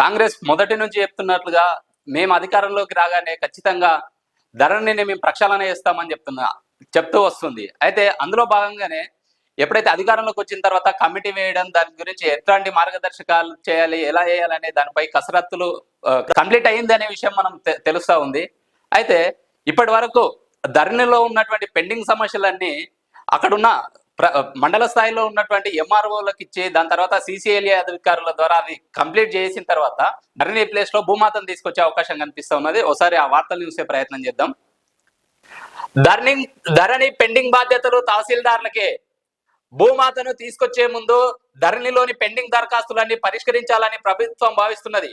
కాంగ్రెస్ మొదటి నుంచి చెప్తున్నట్లుగా మేము అధికారంలోకి రాగానే ఖచ్చితంగా ధరని మేము ప్రక్షాళన చేస్తామని చెప్తున్నా చెప్తూ వస్తుంది. అయితే అందులో భాగంగానే ఎప్పుడైతే అధికారంలోకి వచ్చిన తర్వాత కమిటీ వేయడం దాని గురించి ఎట్లాంటి మార్గదర్శకాలు చేయాలి ఎలా చేయాలనే దానిపై కసరత్తులు కంప్లీట్ అయింది అనే విషయం మనం తెలుస్తూ తెలుస్తా ఉంది. అయితే ఇప్పటి వరకు ధరణిలో ఉన్నటువంటి పెండింగ్ సమస్యలన్నీ అక్కడున్న మండల స్థాయిలో ఉన్నటువంటి ఎంఆర్ఓలకు ఇచ్చి దాని తర్వాత సిసిఎల్ఏ అధికారుల ద్వారా అది కంప్లీట్ చేసిన తర్వాత ధరణి ప్లేస్లో భూమాతను తీసుకొచ్చే అవకాశం కనిపిస్తూ ఉన్నది. ఒకసారి ఆ వార్తలు చూసే ప్రయత్నం చేద్దాం. ధరణి ధరణి పెండింగ్ బాధ్యతలు తహసీల్దార్లకే. భూమాతను తీసుకొచ్చే ముందు ధరణిలోని పెండింగ్ దరఖాస్తులన్నీ పరిష్కరించాలని ప్రభుత్వం భావిస్తున్నది.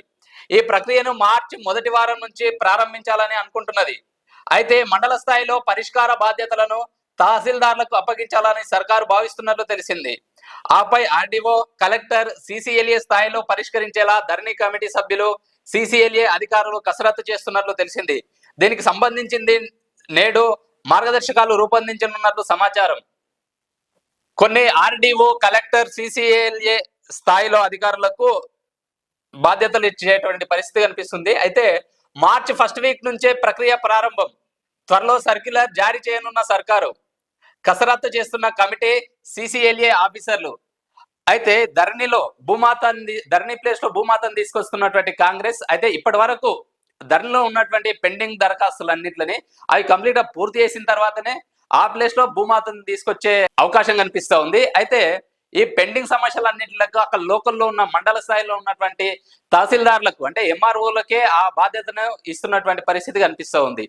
ఈ ప్రక్రియను మార్చి మొదటి వారం నుంచి ప్రారంభించాలని అనుకుంటున్నది. అయితే మండల స్థాయిలో పరిష్కార బాధ్యతలను తహసీల్దార్లకు అప్పగించాలని సర్కారు భావిస్తున్నట్లు తెలిసింది. ఆపై ఆర్డీఓ కలెక్టర్ సిసిఎల్ఏ స్థాయిలో పరిష్కరించేలా ధరణి కమిటీ సభ్యులు సిసిఎల్ఏ అధికారులు కసరత్తు చేస్తున్నట్లు తెలిసింది. దీనికి సంబంధించింది నేడు మార్గదర్శకాలు రూపొందించనున్నట్లు సమాచారం. కొన్ని ఆర్డీఓ కలెక్టర్ సిసిఎల్ఏ స్థాయిలో అధికారులకు బాధ్యతలు ఇచ్చేటువంటి పరిస్థితి కనిపిస్తుంది. అయితే మార్చి ఫస్ట్ వీక్ నుంచే ప్రక్రియ ప్రారంభం. త్వరలో సర్క్యులర్ జారీ చేయనున్న సర్కారు. కసరత్తు చేస్తున్న కమిటీ సిసిఎల్ఏ ఆఫీసర్లు. అయితే ధరణిలో భూమాతని ధరణి ప్లేస్లో భూమాతను తీసుకొస్తున్నటువంటి కాంగ్రెస్ అయితే ఇప్పటి వరకు ధరణిలో ఉన్నటువంటి పెండింగ్ దరఖాస్తులన్నింటిని అవి కంప్లీట్గా పూర్తి చేసిన తర్వాతనే ఆ ప్లేస్లో భూమాతను తీసుకొచ్చే అవకాశం కనిపిస్తూ ఉంది. అయితే ఈ పెండింగ్ సమస్యలన్నింటిలకు అక్కడ లోకల్లో ఉన్న మండల స్థాయిలో ఉన్నటువంటి తహసీల్దార్లకు అంటే ఎంఆర్ఓలకే ఆ బాధ్యతను ఇస్తున్నటువంటి పరిస్థితి కనిపిస్తూ ఉంది.